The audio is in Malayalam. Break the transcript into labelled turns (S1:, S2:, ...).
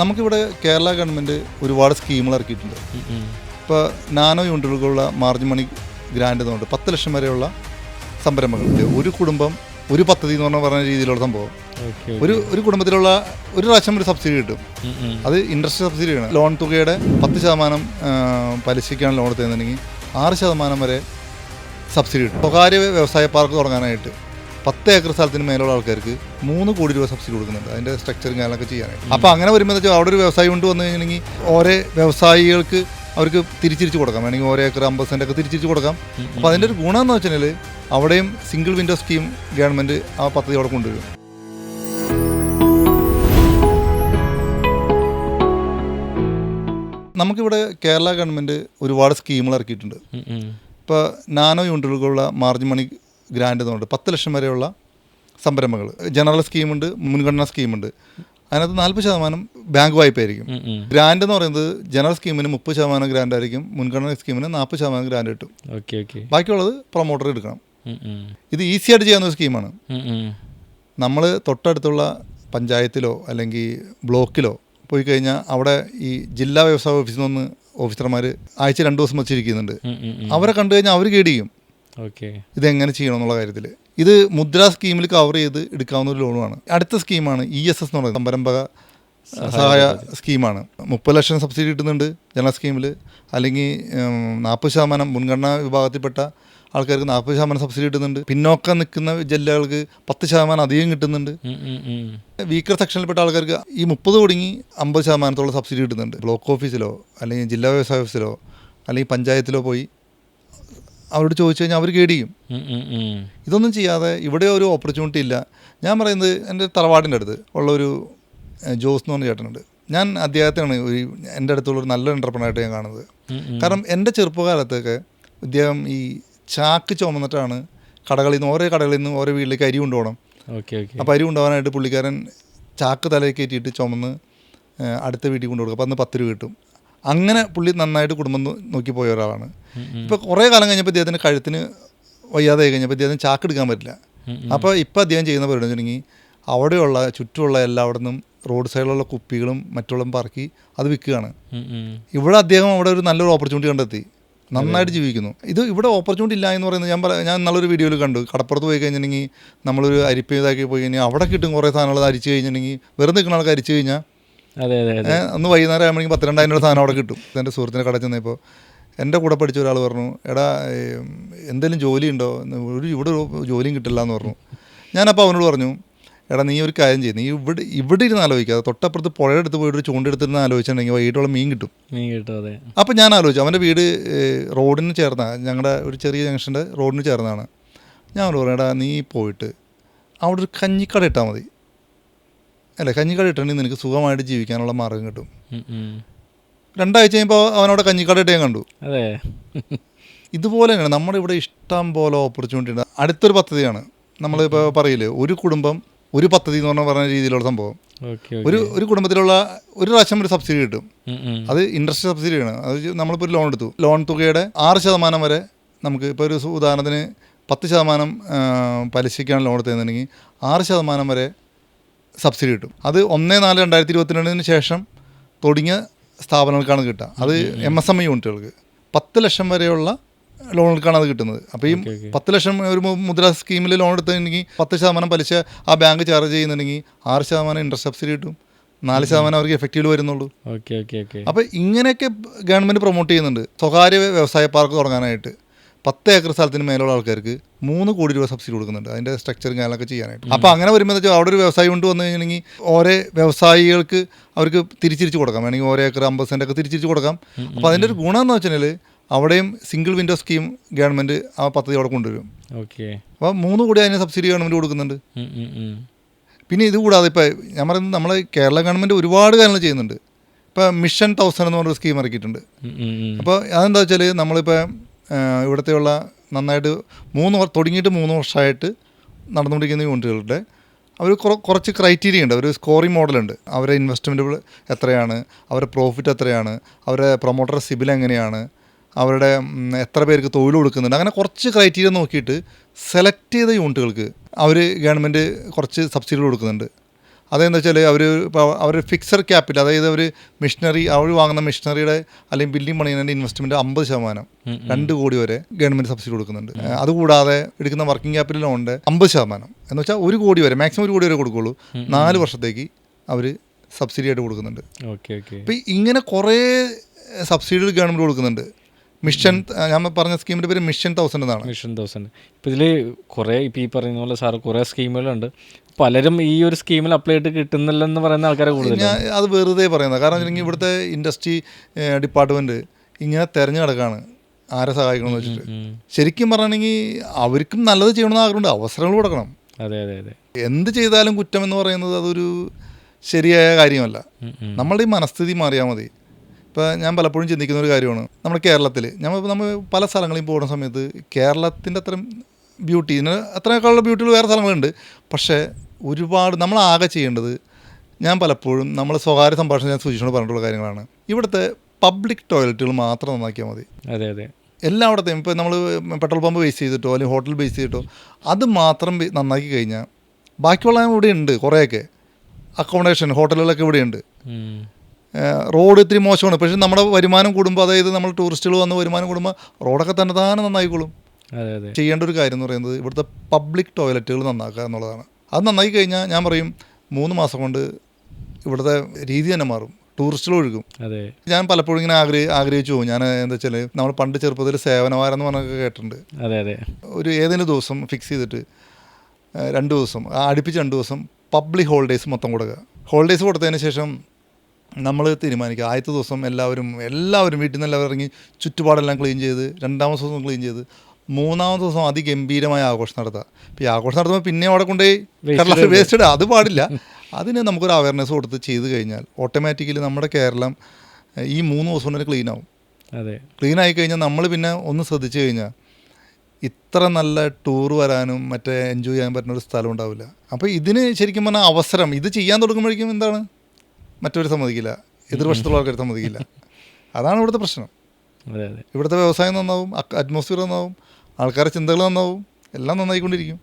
S1: നമുക്കിവിടെ കേരള ഗവൺമെന്റ് ഒരുപാട് സ്കീമുകൾ ഇറക്കിയിട്ടുണ്ട്. ഇപ്പോൾ നാനോ യൂണിറ്റുകൾക്കുള്ള മാർജിൻ മണി ഗ്രാൻഡ് എന്നുണ്ട് പത്ത് ലക്ഷം വരെയുള്ള സംരംഭങ്ങളുണ്ട് ഒരു കുടുംബം ഒരു പദ്ധതി എന്ന് പറഞ്ഞ പറഞ്ഞ രീതിയിലുള്ള സംഭവം. ഒരു ഒരു കുടുംബത്തിലുള്ള ഒരു പ്രാവശ്യം ഒരു സബ്സിഡി കിട്ടും. അത് ഇൻട്രസ്റ്റ് സബ്സിഡിയാണ് ലോൺ തുകയുടെ പത്ത് ശതമാനം പലിശയ്ക്കാണ് ലോൺ എടുത്തതെന്നുണ്ടെങ്കിൽ ആറ് ശതമാനം വരെ സബ്സിഡി കിട്ടും. സ്വകാര്യ വ്യവസായ പാർക്ക് തുടങ്ങാനായിട്ട്. പത്ത് ഏക്കർ സ്ഥലത്തിന് മേലുള്ള ആൾക്കാർക്ക് മൂന്ന് കോടി രൂപ സബ്സിഡി കൊടുക്കുന്നുണ്ട് അതിന്റെ സ്ട്രക്ചറും കാര്യങ്ങളൊക്കെ ചെയ്യാനായിട്ട്. അപ്പോൾ അങ്ങനെ വരുമ്പോൾ വെച്ചാൽ അവിടെ ഒരു വ്യവസായം കൊണ്ട് വന്നു കഴിഞ്ഞിട്ടുണ്ടെങ്കിൽ ഓരോ വ്യവസായികൾക്ക് അവർക്ക് തിരിച്ചിരിച്ച് കൊടുക്കാം. വേണമെങ്കിൽ ഓരോ ഏക്കർ അമ്പത് സെന്റ് ഒക്കെ തിരിച്ചിരിച്ച് കൊടുക്കാം. അപ്പോൾ അതിന്റെ ഒരു ഗുണം എന്ന് വെച്ചാൽ അവിടെയും സിംഗിൾ വിൻഡോ സ്കീം ഗവൺമെന്റ് ആ പദ്ധതി അവിടെ കൊണ്ടുവരും. നമുക്കിവിടെ കേരള ഗവൺമെന്റ് ഒരുപാട് സ്കീമുകൾ ഇറക്കിയിട്ടുണ്ട്. ഇപ്പോൾ നാനോ യൂണിറ്റുകൾക്കുള്ള മാർജിൻ മണി ഗ്രാൻഡ് എന്നുണ്ട് പത്ത് ലക്ഷം വരെയുള്ള സംരംഭങ്ങൾ. ജനറൽ സ്കീമുണ്ട് മുൻഗണനാ സ്കീമുണ്ട്. അതിനകത്ത് നാൽപ്പത് ശതമാനം ബാങ്ക് വായ്പ ആയിരിക്കും ഗ്രാൻഡ് എന്ന് പറയുന്നത് ജനറൽ സ്കീമിന് മുപ്പത് ശതമാനം ഗ്രാൻഡ് ആയിരിക്കും മുൻഗണനാ സ്കീമിന് നാൽപ്പത് ശതമാനം ഗ്രാൻഡ് കിട്ടും.
S2: Okay okay.
S1: ബാക്കിയുള്ളത് പ്രൊമോട്ടർ എടുക്കണം. ഇത് ഈസി ആയിട്ട് ചെയ്യാവുന്ന ഒരു സ്കീമാണ്. നമ്മൾ തൊട്ടടുത്തുള്ള പഞ്ചായത്തിലോ അല്ലെങ്കിൽ ബ്ലോക്കിലോ പോയി കഴിഞ്ഞാൽ അവിടെ ഈ ജില്ലാ വ്യവസായ ഓഫീസിൽ നിന്ന് ഓഫീസർമാർ ആഴ്ച രണ്ട് ദിവസം വെച്ചിരിക്കുന്നുണ്ട്. അവരെ കണ്ടു കഴിഞ്ഞാൽ അവർ ഗൈഡ്
S2: ഓക്കെ.
S1: ഇതെങ്ങനെ ചെയ്യണം എന്നുള്ള കാര്യത്തിൽ ഇത് മുദ്ര സ്കീമിൽ കവർ ചെയ്ത് എടുക്കാവുന്ന ഒരു ലോണുമാണ് അടുത്ത സ്കീമാണ് ഇ എസ് എസ് എന്ന് പറയുന്നത്. സംരംഭക സഹായ സ്കീമാണ്. മുപ്പത് ലക്ഷം സബ്സിഡി കിട്ടുന്നുണ്ട് ജനറൽ സ്കീമിൽ അല്ലെങ്കിൽ നാൽപ്പത് ശതമാനം മുൻഗണനാ വിഭാഗത്തിൽപ്പെട്ട ആൾക്കാർക്ക് നാൽപ്പത് ശതമാനം സബ്സിഡി കിട്ടുന്നുണ്ട്. പിന്നോക്കം നിൽക്കുന്ന ജില്ലകൾക്ക് പത്ത് ശതമാനം അധികം കിട്ടുന്നുണ്ട്. വീക്കർ സെക്ഷനിൽപ്പെട്ട ആൾക്കാർക്ക് ഈ മുപ്പത് തുടങ്ങി അമ്പത് ശതമാനത്തോളം സബ്സിഡി കിട്ടുന്നുണ്ട്. ബ്ലോക്ക് ഓഫീസിലോ അല്ലെങ്കിൽ ജില്ലാ വ്യവസായ ഓഫീസിലോ അല്ലെങ്കിൽ പഞ്ചായത്തിലോ പോയി അവരോട് ചോദിച്ചു കഴിഞ്ഞാൽ അവർ കേടിയും ഇതൊന്നും ചെയ്യാതെ ഇവിടെ ഒരു ഓപ്പർച്യൂണിറ്റി ഇല്ല. ഞാൻ പറയുന്നത് എന്റെ തറവാടിന്റെ അടുത്ത് ഉള്ള ഒരു ജോസ് എന്ന് പറഞ്ഞ ചേട്ടനുണ്ട്. ഞാൻ അദ്ദേഹത്തെയാണ് ഒരു എന്റെ അടുത്തുള്ള ഒരു നല്ല എന്റർപ്രണറായിട്ട് ഞാൻ കാണുന്നത്. കാരണം എന്റെ ചെറുപ്പകാലത്തൊക്കെ ഇദ്ദേഹം ഈ ചാക്ക് ചുമന്നിട്ടാണ് കടകളിൽ നിന്ന് ഓരോ കടകളിൽ നിന്ന് ഓരോ വീട്ടിലേക്ക് അരി കൊണ്ടുപോകണം.
S2: Okay okay.
S1: അപ്പോൾ അരി കൊണ്ടുപോകാനായിട്ട് പുള്ളിക്കാരൻ ചാക്ക് തലയിൽ കയറ്റിയിട്ട് ചുമന്ന് അടുത്ത വീട്ടിൽ കൊണ്ടു കൊടുക്കും അപ്പോൾ അന്ന് പത്ത് രൂപ കിട്ടും. അങ്ങനെ പുള്ളി നന്നായിട്ട് കുടുംബം നോക്കി പോയ ഒരാളാണ്. ഇപ്പോൾ കുറേ കാലം കഴിഞ്ഞപ്പോൾ അദ്ദേഹത്തിന്റെ കഴുത്തിന് വയ്യാതെ കഴിഞ്ഞപ്പോൾ അദ്ദേഹത്തിന് ചാക്കെടുക്കാൻ പറ്റില്ല. അപ്പോൾ ഇപ്പോൾ അദ്ദേഹം ചെയ്യുന്ന പരിപാടി വെച്ചിട്ടുണ്ടെങ്കിൽ അവിടെയുള്ള ചുറ്റുമുള്ള നിന്നും റോഡ് സൈഡിലുള്ള കുപ്പികളും മറ്റുള്ള പറക്കി അത് വിൽക്കുകയാണ്. ഇവിടെ അദ്ദേഹം അവിടെ ഒരു നല്ലൊരു ഓപ്പർച്യൂണിറ്റി കണ്ടെത്തി. നന്നായിട്ട് ജീവിക്കുന്നു. ഇത് ഇവിടെ ഓപ്പർച്യൂണിറ്റി ഇല്ല എന്ന് പറയുന്നത് ഞാൻ പറയാം ഞാൻ നല്ലൊരു വീഡിയോയിൽ കണ്ടു. കടപ്പുറത്ത് പോയി കഴിഞ്ഞിട്ടുണ്ടെങ്കിൽ നമ്മളൊരു അരിപ്പ് ഇതാക്കി പോയി കഴിഞ്ഞാൽ അവിടെ കിട്ടും കുറേ സാധനങ്ങൾ അരിച്ച് കഴിഞ്ഞിട്ടുണ്ടെങ്കിൽ വെറുതെ നിൽക്കുന്ന ആൾക്ക് അരിച്ച് കഴിഞ്ഞാൽ അന്ന് വൈകുന്നേരം ആകുമ്പോഴേക്കും പത്തിരണ്ടായിരം രൂപ സാധനം അവിടെ കിട്ടും. എന്റെ സുഹൃത്തിനെ കട ചെന്നപ്പോൾ എന്റെ കൂടെ പഠിച്ച ഒരാൾ പറഞ്ഞു എടാ എന്തെങ്കിലും ജോലി ഉണ്ടോ ഒരു ഇവിടെ ഒരു ജോലിയും കിട്ടില്ല എന്ന് പറഞ്ഞു. ഞാനപ്പോൾ അവനോട് പറഞ്ഞു എടാ നീ ഒരു കാര്യം ചെയ്യും നീ ഇവിടെ ഇവിടെ ഇരുന്ന് ആലോചിക്കാതെ തൊട്ടപ്പുറത്ത് പുഴയുടെ അടുത്ത് പോയിട്ട് ഒരു ചൂണ്ടെടുത്തിരുന്ന് ആലോചിച്ചിട്ടുണ്ടെങ്കിൽ വൈകിട്ടുള്ള മീൻ കിട്ടും.
S2: മീൻ കിട്ടും അതെ.
S1: അപ്പോൾ ഞാൻ ആലോചിച്ചു അവന്റെ വീട് റോഡിന് ചേർന്ന ഞങ്ങളുടെ ഒരു ചെറിയ ജംഗ്ഷന്റെ റോഡിന് ചേർന്നതാണ് ഞാൻ അവനോട് പറഞ്ഞു എടാ നീ പോയിട്ട് അവിടെ ഒരു കഞ്ഞിക്കട ഇട്ടാൽ മതി. അല്ലേ കഞ്ഞിക്കട ഇട്ടിട്ടുണ്ടെങ്കിൽ നിനക്ക് സുഖമായിട്ട് ജീവിക്കാനുള്ള മാർഗം കിട്ടും. രണ്ടാഴ്ച കഴിയുമ്പോൾ അവനവിടെ കഞ്ഞിക്കട ഇട്ട് കണ്ടു.
S2: അതെ.
S1: ഇതുപോലെ തന്നെയാണ് നമ്മുടെ ഇവിടെ ഇഷ്ടം പോലെ ഓപ്പർച്യൂണിറ്റി ഉണ്ട്. അടുത്തൊരു പദ്ധതിയാണ്. നമ്മളിപ്പോൾ പറയില്ലേ ഒരു കുടുംബം ഒരു പദ്ധതി എന്ന് പറഞ്ഞ പറഞ്ഞ രീതിയിലുള്ള സംഭവം. ഒരു ഒരു കുടുംബത്തിലുള്ള ഒരു പ്രാവശ്യം ഒരു സബ്സിഡി കിട്ടും. അത് ഇൻട്രസ്റ്റ് സബ്സിഡിയാണ്. അത് നമ്മളിപ്പോൾ ഒരു ലോൺ എടുത്തു. ലോൺ തുകയുടെ ആറ് ശതമാനം വരെ നമുക്ക് ഇപ്പോൾ ഒരു ഉദാഹരണത്തിന് പത്ത് ശതമാനം പലിശയ്ക്കാണ് ലോൺ എടുത്തതെന്നുണ്ടെങ്കിൽ ആറ് ശതമാനം വരെ സബ്സിഡി കിട്ടും. അത് ഒന്ന് നാല് രണ്ടായിരത്തി ഇരുപത്തിരണ്ടിന് ശേഷം തുടങ്ങിയ സ്ഥാപനങ്ങൾക്കാണ് കിട്ടുക. അത് എം എസ് എം ഐ യൂണിറ്റുകൾക്ക്. പത്ത് ലക്ഷം വരെയുള്ള ലോണുകൾക്കാണ് അത് കിട്ടുന്നത്. അപ്പോൾ ഈ. പത്ത് ലക്ഷം ഒരു മുദ്ര സ്കീമിൽ ലോൺ എടുത്തിട്ടുണ്ടെങ്കിൽ പത്ത് ശതമാനം പലിശ ആ ബാങ്ക് ചാർജ് ചെയ്യുന്നുണ്ടെങ്കിൽ ആറ് ശതമാനം ഇൻട്രസ്റ്റ് സബ്സിഡി കിട്ടും. നാല് ശതമാനം അവർക്ക് എഫക്റ്റീവ് വരുന്നുള്ളൂ.
S2: Okay okay okay.
S1: അപ്പോൾ ഇങ്ങനെയൊക്കെ ഗവൺമെന്റ് പ്രൊമോട്ട് ചെയ്യുന്നുണ്ട്. സ്വകാര്യ വ്യവസായ പാർക്ക് തുടങ്ങാനായിട്ട്. പത്ത് ഏക്കർ സ്ഥലത്തിന് മേലുള്ള ആൾക്കാർക്ക് മൂന്ന് കോടി രൂപ സബ്സിഡി കൊടുക്കുന്നുണ്ട് അതിന്റെ സ്ട്രക്ചറും കാര്യങ്ങളൊക്കെ ചെയ്യാനായിട്ട്. അപ്പോൾ അങ്ങനെ വരുമ്പോൾ വെച്ചാൽ അവിടെ ഒരു വ്യവസായം കൊണ്ട് വന്നു കഴിഞ്ഞിട്ടുണ്ടെങ്കിൽ ഓരോ വ്യവസായികൾക്ക് അവർക്ക് തിരിച്ചിരിച്ച് കൊടുക്കാം. വേണമെങ്കിൽ ഓരോ ഏക്കർ അമ്പത് സെന്റ് ഒക്കെ തിരിച്ചിരിച്ച് കൊടുക്കാം. അപ്പോൾ അതിന്റെ ഒരു ഗുണം എന്ന് വെച്ചാൽ അവിടെയും സിംഗിൾ വിൻഡോ സ്കീം ഗവൺമെന്റ് ആ പദ്ധതി അവിടെ കൊണ്ടുവരും.
S2: ഓക്കെ.
S1: അപ്പോൾ മൂന്ന് കോടി അതിന് സബ്സിഡി ഗവൺമെന്റ് കൊടുക്കുന്നുണ്ട്. പിന്നെ ഇത് കൂടാതെ ഇപ്പോൾ ഞാൻ പറയുന്നത് നമ്മൾ കേരള ഗവൺമെന്റ് ഒരുപാട് കാര്യങ്ങൾ ചെയ്യുന്നുണ്ട്. ഇപ്പോൾ മിഷൻ തൗസൻഡ് എന്ന് പറഞ്ഞൊരു സ്കീം ഇറക്കിയിട്ടുണ്ട്. അപ്പോൾ അതെന്താ വെച്ചാൽ നമ്മളിപ്പോൾ ഇവിടുത്തെയുള്ള നന്നായിട്ട് മൂന്ന് തുടങ്ങിയിട്ട് മൂന്ന് വർഷമായിട്ട് നടന്നുകൊണ്ടിരിക്കുന്ന യൂണിറ്റുകളുടെ അവർ കുറച്ച് ക്രൈറ്റീരിയ ഉണ്ട്. ഒരു സ്കോറിംഗ് മോഡലുണ്ട് അവരെ ഇൻവെസ്റ്റ്മെന്റ് എത്രയാണ് അവരുടെ പ്രോഫിറ്റ് എത്രയാണ് അവരുടെ പ്രൊമോട്ടർ സിബിൽ എങ്ങനെയാണ് അവരുടെ എത്ര പേർക്ക് തൊഴിൽ കൊടുക്കുന്നുണ്ട്. അങ്ങനെ കുറച്ച് ക്രൈറ്റീരിയ നോക്കിയിട്ട് സെലക്ട് ചെയ്ത യൂണിറ്റുകൾക്ക് അവർ ഗവൺമെന്റ് കുറച്ച് സബ്സിഡി കൊടുക്കുന്നുണ്ട്. അതെന്താ വെച്ചാൽ അവർ ഇപ്പോൾ അവർ ഫിക്സർ ക്യാപിറ്റൽ അതായത് അവർ മിഷനറി അവർ വാങ്ങുന്ന മിഷനറിയുടെ അല്ലെങ്കിൽ ബിൽഡിംഗ് പണിയുന്നതിന്റെ ഇൻവെസ്റ്റ്മെന്റ് അമ്പത് ശതമാനം രണ്ട് കോടി വരെ ഗവൺമെന്റ് സബ്സിഡി കൊടുക്കുന്നുണ്ട്. അതുകൂടാതെ എടുക്കുന്ന വർക്കിംഗ് ക്യാപിറ്റൽ ലോണിന്റെ അമ്പത് ശതമാനം. എന്ന് വെച്ചാൽ ഒരു കോടി വരെ മാക്സിമം ഒരു കോടി വരെ കൊടുക്കുള്ളൂ. നാല് വർഷത്തേക്ക് അവർ സബ്സിഡി ആയിട്ട് കൊടുക്കുന്നുണ്ട്.
S2: Okay okay.
S1: അപ്പോൾ ഇങ്ങനെ കുറേ സബ്സിഡികൾ ഗവൺമെന്റ് കൊടുക്കുന്നുണ്ട്. മിഷൻ ഞാൻ പറഞ്ഞ സ്കീമിന്റെ പേര് മിഷൻ തൗസൻഡ് എന്നാണ്.
S2: മിഷൻ തൗസൻഡ് ഇപ്പോൾ ഇതിൽ കുറേ ഇപ്പം ഈ പറയുന്ന പോലെ സാർ കുറേ സ്കീമുകളുണ്ട്. പലരും ഈ ഒരു സ്കീമിൽ അപ്ലൈ ചെയ്തിട്ട് കിട്ടുന്നില്ലെന്ന് പറയുന്ന ആൾക്കാരെ കൂടുതൽ
S1: ഞാൻ അത് വെറുതെ പറയുന്നത്. കാരണം വെച്ചിട്ടുണ്ടെങ്കിൽ ഇവിടുത്തെ ഇൻഡസ്ട്രി ഡിപ്പാർട്ട്മെന്റ് ഇങ്ങനെ തിരഞ്ഞു കിടക്കാണ് ആരെ സഹായിക്കണമെന്ന് വെച്ചിട്ട്. ശരിക്കും പറയുകയാണെങ്കിൽ അവർക്കും നല്ലത് ചെയ്യണമെന്ന് ആഗ്രഹമുണ്ട്. അവസരങ്ങൾ കൊടുക്കണം.
S2: അതെ അതെ അതെ.
S1: എന്ത് ചെയ്താലും കുറ്റം എന്ന് പറയുന്നത് അതൊരു ശരിയായ കാര്യമല്ല. നമ്മളുടെ ഈ മനസ്ഥിതി മാറിയാൽ മതി. ഇപ്പോൾ ഞാൻ പലപ്പോഴും ചിന്തിക്കുന്ന ഒരു കാര്യമാണ്. നമ്മുടെ കേരളത്തിൽ നമ്മൾ നമ്മൾ പല സ്ഥലങ്ങളിൽ പോകുന്ന സമയത്ത് കേരളത്തിന്റെ അത്രയും ബ്യൂട്ടി അത്രയൊക്കെയുള്ള ബ്യൂട്ടികൾ വേറെ സ്ഥലങ്ങളുണ്ട്. പക്ഷേ ഒരുപാട് നമ്മൾ ആകെ ചെയ്യേണ്ടത് ഞാൻ പലപ്പോഴും നമ്മൾ സ്വകാര്യ സംഭാഷണം ഞാൻ സൂചിച്ചുകൊണ്ട് പറഞ്ഞിട്ടുള്ള കാര്യങ്ങളാണ്. ഇവിടുത്തെ പബ്ലിക് ടോയ്ലറ്റുകൾ മാത്രം നന്നാക്കിയാൽ മതി.
S2: അതെ അതെ.
S1: എല്ലായിടത്തെയും ഇപ്പോൾ നമ്മൾ പെട്രോൾ പമ്പ് ബേസ് ചെയ്തിട്ടോ അല്ലെങ്കിൽ ഹോട്ടൽ ബേസ് ചെയ്തിട്ടോ അത് മാത്രം നന്നാക്കി കഴിഞ്ഞാൽ ബാക്കിയുള്ള ഇവിടെ ഉണ്ട് കുറേയൊക്കെ അക്കോമഡേഷൻ ഹോട്ടലുകളൊക്കെ ഇവിടെയുണ്ട്. റോഡ് ഇത്തിരി മോശമാണ്. പക്ഷേ നമ്മുടെ വരുമാനം കൂടുമ്പോൾ അതായത് നമ്മൾ ടൂറിസ്റ്റുകൾ വന്ന് വരുമാനം കൂടുമ്പോൾ റോഡൊക്കെ തന്നെ താനെ നന്നായിക്കോളും. ചെയ്യേണ്ട ഒരു കാര്യം എന്ന് പറയുന്നത് ഇവിടുത്തെ പബ്ലിക് ടോയ്ലറ്റുകൾ നന്നാക്കുക എന്നുള്ളതാണ്. അത് നന്നായി കഴിഞ്ഞാൽ ഞാൻ പറയും മൂന്ന് മാസം കൊണ്ട് ഇവിടുത്തെ രീതി തന്നെ മാറും. ടൂറിസ്റ്റുകൾ ഒഴുകും.
S2: അതെ.
S1: ഞാൻ പലപ്പോഴും ഇങ്ങനെ ആഗ്രഹി ആഗ്രഹിച്ചു പോകും. ഞാൻ എന്താ വെച്ചാൽ നമ്മൾ പണ്ട് ചെറുപ്പത്തിൽ സേവനവാരം എന്ന് പറഞ്ഞൊക്കെ കേട്ടിട്ടുണ്ട്.
S2: അതെ അതെ.
S1: ഒരു ഏതെങ്കിലും ദിവസം ഫിക്സ് ചെയ്തിട്ട് രണ്ട് ദിവസം അടുപ്പിച്ച് രണ്ട് ദിവസം പബ്ലിക് ഹോളിഡേയ്സ് മൊത്തം കൊടുക്കുക. ഹോളിഡേയ്സ് കൊടുത്തതിന് ശേഷം നമ്മൾ തീരുമാനിക്കുക. ആദ്യത്തെ ദിവസം എല്ലാവരും എല്ലാവരും വീട്ടിൽ നിന്ന് എല്ലാവരും ഇറങ്ങി ചുറ്റുപാടെല്ലാം ക്ലീൻ ചെയ്ത് രണ്ടാമത്തെ ദിവസം ക്ലീൻ ചെയ്ത് മൂന്നാമത്തെ ദിവസം അതിഗംഭീരമായ ആഘോഷം നടത്തുക. ഇപ്പോൾ ഈ ആഘോഷം നടത്തുമ്പോൾ പിന്നെ അവിടെ കൊണ്ടുപോയി
S2: കേരളത്തിൽ
S1: വേസ്റ്റ് ഇടുക. അത് പാടില്ല. അതിന് നമുക്കൊരു അവയർനെസ് കൊടുത്ത് ചെയ്ത് കഴിഞ്ഞാൽ ഓട്ടോമാറ്റിക്കലി നമ്മുടെ കേരളം ഈ മൂന്ന് ദിവസം കൊണ്ട് ക്ലീൻ ആവും.
S2: അതെ.
S1: ക്ലീൻ ആയി കഴിഞ്ഞാൽ നമ്മൾ പിന്നെ ഒന്ന് ശ്രദ്ധിച്ചു കഴിഞ്ഞാൽ ഇത്ര നല്ല ടൂർ വരാനും മറ്റേ എൻജോയ് ചെയ്യാൻ പറ്റുന്ന ഒരു സ്ഥലം ഉണ്ടാവില്ല. അപ്പോൾ ഇതിന് ശരിക്കും പറഞ്ഞാൽ അവസരം ഇത് ചെയ്യാൻ തുടങ്ങുമ്പോഴേക്കും എന്താണ്? മറ്റൊരു സമ്മതിക്കില്ല. എതിർവശത്തുള്ള ആൾക്കാർ സമ്മതിക്കില്ല. അതാണ് ഇവിടുത്തെ പ്രശ്നം. ഇവിടുത്തെ വ്യവസായം നന്നാവും അറ്റ്മോസ്ഫിയർ നന്നാവും ആൾക്കാരുടെ ചിന്തകൾ നന്നാവും എല്ലാം നന്നായിക്കൊണ്ടിരിക്കും.